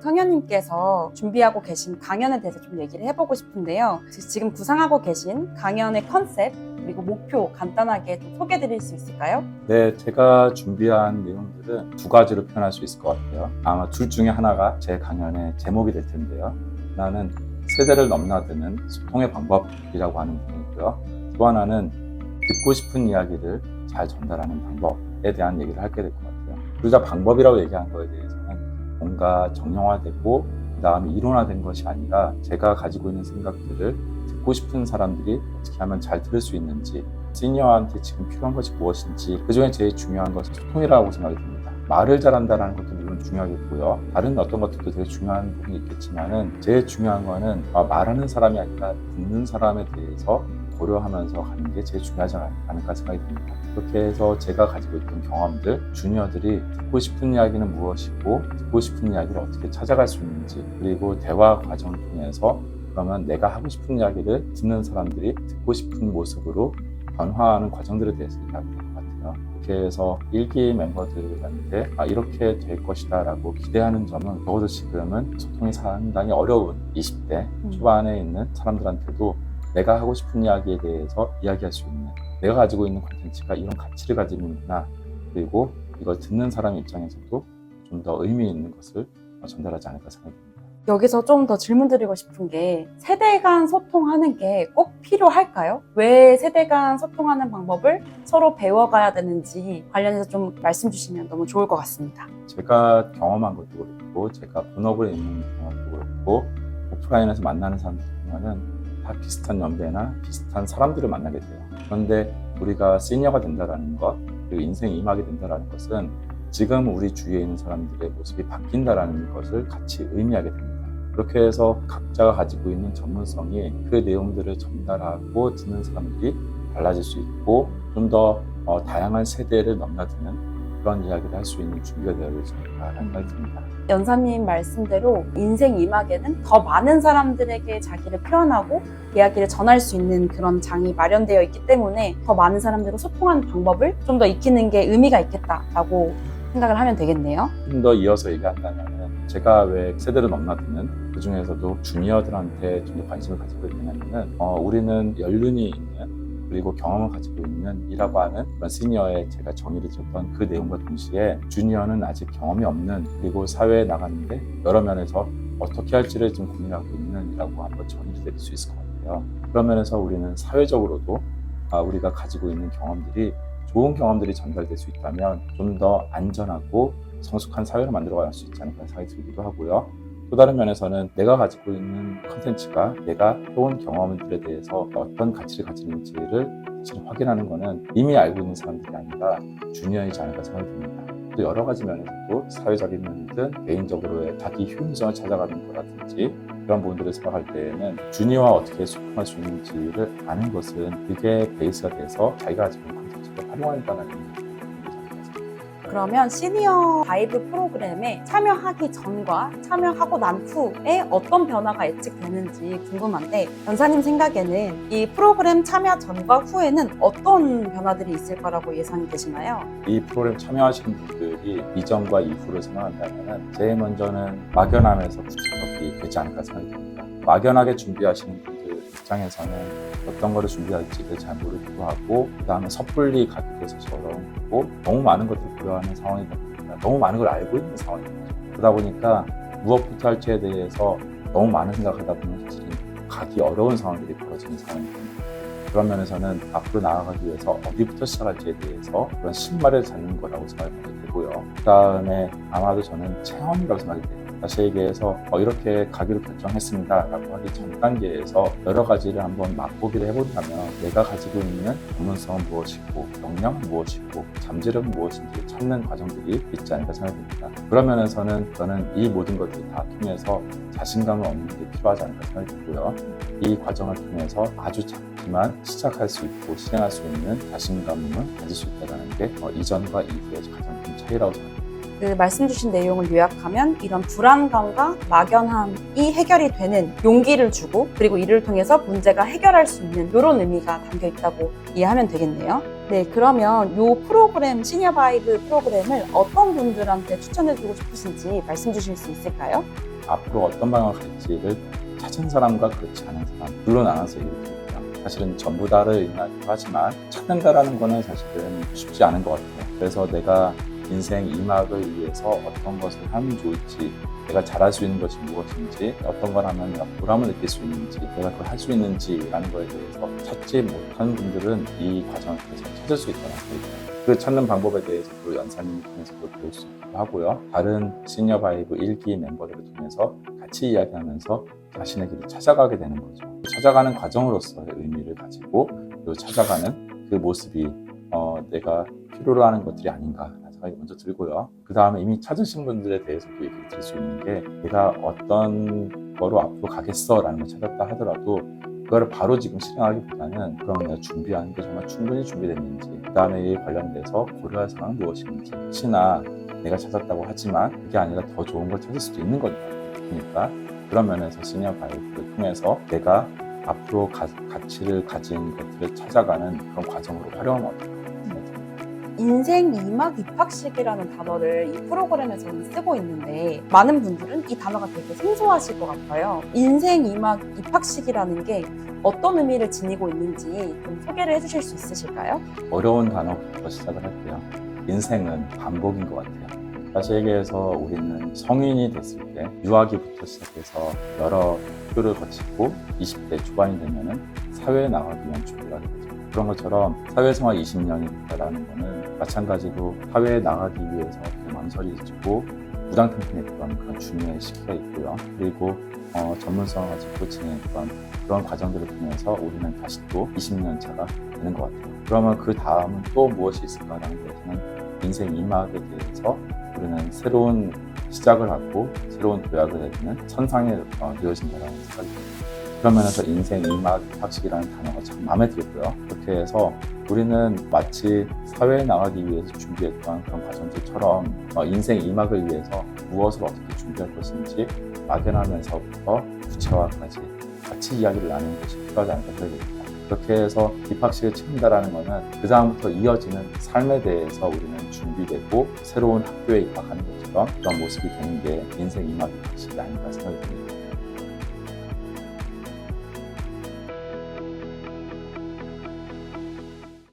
성현님께서 준비하고 계신 강연에 대해서 좀 얘기를 해보고 싶은데요. 지금 구상하고 계신 강연의 컨셉 그리고 목표 간단하게 좀 소개해 드릴 수 있을까요? 네, 제가 준비한 내용들은 두 가지로 표현할 수 있을 것 같아요. 아마 둘 중에 하나가 제 강연의 제목이 될 텐데요. 하나는 세대를 넘나드는 소통의 방법이라고 하는 부분이고요. 또 하나는 듣고 싶은 이야기를 잘 전달하는 방법에 대한 얘기를 하게 될 것 같아요. 둘 다 방법이라고 얘기한 거에 대해서는 뭔가 정형화되고 그 다음에 이론화된 것이 아니라 제가 가지고 있는 생각들을 듣고 싶은 사람들이 어떻게 하면 잘 들을 수 있는지 시니어한테 지금 필요한 것이 무엇인지 그 중에 제일 중요한 것은 소통이라고 생각이 듭니다. 말을 잘한다는 것도 물론 중요하겠고요. 다른 어떤 것들도 되게 중요한 부분이 있겠지만은 제일 중요한 거는 아, 말하는 사람이 아니라 듣는 사람에 대해서 고려하면서 가는 게 제일 중요하지 않을까 생각이 듭니다. 그렇게 해서 제가 가지고 있던 경험들, 주니어들이 듣고 싶은 이야기는 무엇이고, 듣고 싶은 이야기를 어떻게 찾아갈 수 있는지, 그리고 대화 과정을 통해서 그러면 내가 하고 싶은 이야기를 듣는 사람들이 듣고 싶은 모습으로 변화하는 과정들에 대해서 이야기할 것 같아요. 그렇게 해서 일기 멤버들한테 아, 이렇게 될 것이다 라고 기대하는 점은 적어도 지금은 소통이 상당히 어려운 20대 음. 초반에 있는 사람들한테도 내가 하고 싶은 이야기에 대해서 이야기할 수 있는 내가 가지고 있는 콘텐츠가 이런 가치를 가지고 있구나 그리고 이걸 듣는 사람 입장에서도 좀 더 의미 있는 것을 전달하지 않을까 생각합니다. 여기서 좀 더 질문 드리고 싶은 게 세대 간 소통하는 게 꼭 필요할까요? 왜 세대 간 소통하는 방법을 서로 배워가야 되는지 관련해서 좀 말씀 주시면 너무 좋을 것 같습니다. 제가 경험한 것도 그렇고 제가 본업을 있는 경험도 그렇고 오프라인에서 만나는 사람들 보면은 다 비슷한 연배나 비슷한 사람들을 만나게 돼요. 그런데 우리가 시니어가 된다라는 것 그리고 인생이 임하게 된다라는 것은 지금 우리 주위에 있는 사람들의 모습이 바뀐다라는 것을 같이 의미하게 됩니다. 그렇게 해서 각자가 가지고 있는 전문성이 그 내용들을 전달하고 듣는 사람들이 달라질 수 있고 좀더 어, 다양한 세대를 넘나드는 그런 이야기를 할 수 있는 준비가 되어야 되지 않을까 생각이 듭니다. 연사님 말씀대로 인생 이막에는 더 많은 사람들에게 자기를 표현하고 이야기를 전할 수 있는 그런 장이 마련되어 있기 때문에 더 많은 사람들과 소통하는 방법을 좀 더 익히는 게 의미가 있겠다라고 생각을 하면 되겠네요. 좀 더 이어서 얘기한다면 제가 왜 세대를 넘나드는 그 중에서도 주니어들한테 좀 더 관심을 가지고 있냐면은 어, 우리는 연륜이 있는 그리고 경험을 가지고 있는 이라고 하는 그런 시니어에 제가 정의를 지었던 그 내용과 동시에 주니어는 아직 경험이 없는 그리고 사회에 나가는데 여러 면에서 어떻게 할지를 좀 고민하고 있는 이라고 한번 정의를 내릴 수 있을 것 같아요. 그런 면에서 우리는 사회적으로도 아, 우리가 가지고 있는 경험들이 좋은 경험들이 전달될 수 있다면 좀 더 안전하고 성숙한 사회를 만들어 갈 수 있지 않을까 생각이 들기도 하고요. 또 다른 면에서는 내가 가지고 있는 컨텐츠가 내가 해온 경험들에 대해서 어떤 가치를 가지는지를 확인하는 것은 이미 알고 있는 사람들이 아니라 주니어이지 않을까 생각이 듭니다. 또 여러 가지 면에서도 사회적인 면이든 개인적으로의 자기 효용성을 찾아가는 거라든지 그런 부분들을 생각할 때에는 주니어와 어떻게 소통할 수 있는지를 아는 것은 그게 베이스가 돼서 자기가 가지고 있는 컨텐츠를 활용한다는 의미가 그러면 시니어 바이브 프로그램에 참여하기 전과 참여하고 난 후에 어떤 변화가 예측되는지 궁금한데 연사님 생각에는 이 프로그램 참여 전과 후에는 어떤 변화들이 있을 거라고 예상이 되시나요? 이 프로그램 참여하시는 분들이 이전과 이후를 생각한다면 제일 먼저는 막연함에서 구체적이 되지 않을까 생각이 듭니다. 막연하게 준비하시는 입장에서는 어떤 거를 준비할지를 잘 모르기도 하고 그 다음에 섣불리 돼서 어려운 거고 너무 많은 것들을 고려하는 상황이 됩니다. 너무 많은 걸 알고 있는 상황입니다. 그러다 보니까 무엇부터 할지에 대해서 너무 많은 생각하다 보면 사실은 가기 어려운 상황들이 벌어지는 상황이 됩니다. 그런 면에서는 앞으로 나아가기 위해서 어디부터 시작할지에 대해서 그런 신발을 잡는 거라고 생각하게 되고요. 그 다음에 아마도 저는 체험이라고 생각이 돼요. 다시 얘기해서 어, 이렇게 가기로 결정했습니다 라고 하기 전 단계에서 여러 가지를 한번 맛보기를 해본다면 내가 가지고 있는 전문성은 무엇이고 역량은 무엇이고 잠재력은 무엇인지 찾는 과정들이 있지 않을까 생각됩니다. 그런 면에서는 저는 이 모든 것들을 다 통해서 자신감을 얻는 게 필요하지 않을까 생각이 들고요. 이 과정을 통해서 아주 작지만 시작할 수 있고 실행할 수 있는 자신감을 가질 수 있다는 게 어, 이전과 이후의 가장 큰 차이라고 생각합니다. 그 말씀 주신 내용을 요약하면 이런 불안감과 막연함이 해결이 되는 용기를 주고 그리고 이를 통해서 문제가 해결할 수 있는 이런 의미가 담겨 있다고 이해하면 되겠네요. 네, 그러면 이 프로그램 시니어 바이브 프로그램을 어떤 분들한테 추천해 주고 싶으신지 말씀 주실 수 있을까요? 앞으로 어떤 방향을 갈지를 찾은 사람과 그렇지 않은 사람 물론 나눠서 얘기해요. 사실은 전부 다를 의미하기도 하지만 찾는다라는 거는 사실은 쉽지 않은 것 같아요. 그래서 내가 인생 이막을 위해서 어떤 것을 하면 좋을지 내가 잘할 수 있는 것이 무엇인지 어떤 걸 하면 내가 보람을 느낄 수 있는지 내가 그걸 할 수 있는지라는 거에 대해서 찾지 못하는 분들은 이 과정을 통해서 찾을 수 있다는 거예요. 그 찾는 방법에 대해서도 연사님을 통해서도 배울 수 있기도 하고요. 다른 시니어 바이브 1기 멤버들을 통해서 같이 이야기하면서 자신의 길을 찾아가게 되는 거죠. 찾아가는 과정으로서의 의미를 가지고 또 찾아가는 그 모습이 어, 내가 필요로 하는 것들이 아닌가 생각이 먼저 들고요. 그 다음에 이미 찾으신 분들에 대해서도 얘기를 드릴 수 있는 게 내가 어떤 거로 앞으로 가겠어라는 걸 찾았다 하더라도 그거를 바로 지금 실행하기보다는 그럼 내가 준비하는 게 정말 충분히 준비됐는지 그 다음에 이에 관련돼서 고려할 사항은 무엇인지 혹시나 내가 찾았다고 하지만 그게 아니라 더 좋은 걸 찾을 수도 있는 거니까 그러니까 그런 면에서 시니어 바이브를 통해서 내가 앞으로 가, 가치를 가진 것들을 찾아가는 그런 과정으로 활용하면 어떨까. 인생 이막 입학식이라는 단어를 이 프로그램에서는 쓰고 있는데 많은 분들은 이 단어가 되게 생소하실 것 같아요. 인생 이막 입학식이라는 게 어떤 의미를 지니고 있는지 좀 소개를 해주실 수 있으실까요? 어려운 단어부터 시작을 할게요. 인생은 반복인 것 같아요. 다시 얘기해서 우리는 성인이 됐을 때 유아기부터 시작해서 여러 학교를 거치고 20대 초반이 되면은 사회에 나가기 위한 하게 되죠. 그런 것처럼 사회생활 20년이 됐다라는 거는 마찬가지로 사회에 나가기 위해서 망설이고 무당탕탕했던 그런 중요한 시기가 있고요. 그리고 어, 전문성을 가지고 진행했던 그런 과정들을 통해서 우리는 다시 또 20년 차가 되는 것 같아요. 그러면 그 다음은 또 무엇이 있을까라는 것은 인생 이막에 대해서 우리는 새로운 시작을 하고 새로운 도약을 해주는 천상에 어, 되어진다라는 생각이 듭니다. 그런 면에서 인생 이막 학식이라는 단어가 참 마음에 들고요. 그렇게 해서 우리는 마치 사회에 나가기 위해서 준비했던 그런 과정들처럼 어, 인생 이막을 위해서 무엇을 어떻게 준비할 것인지 막연하면서부터 구체화까지 같이 이야기를 나누는 것이 필요하지 않을까 생각이 듭니다. 그렇게 해서 입학식을 치른다라는 것은 그 다음부터 이어지는 삶에 대해서 우리는 준비되고 새로운 학교에 입학하는 것처럼 그런 모습이 되는 게 인생 이막 입학식이 아닌가 생각이 듭니다.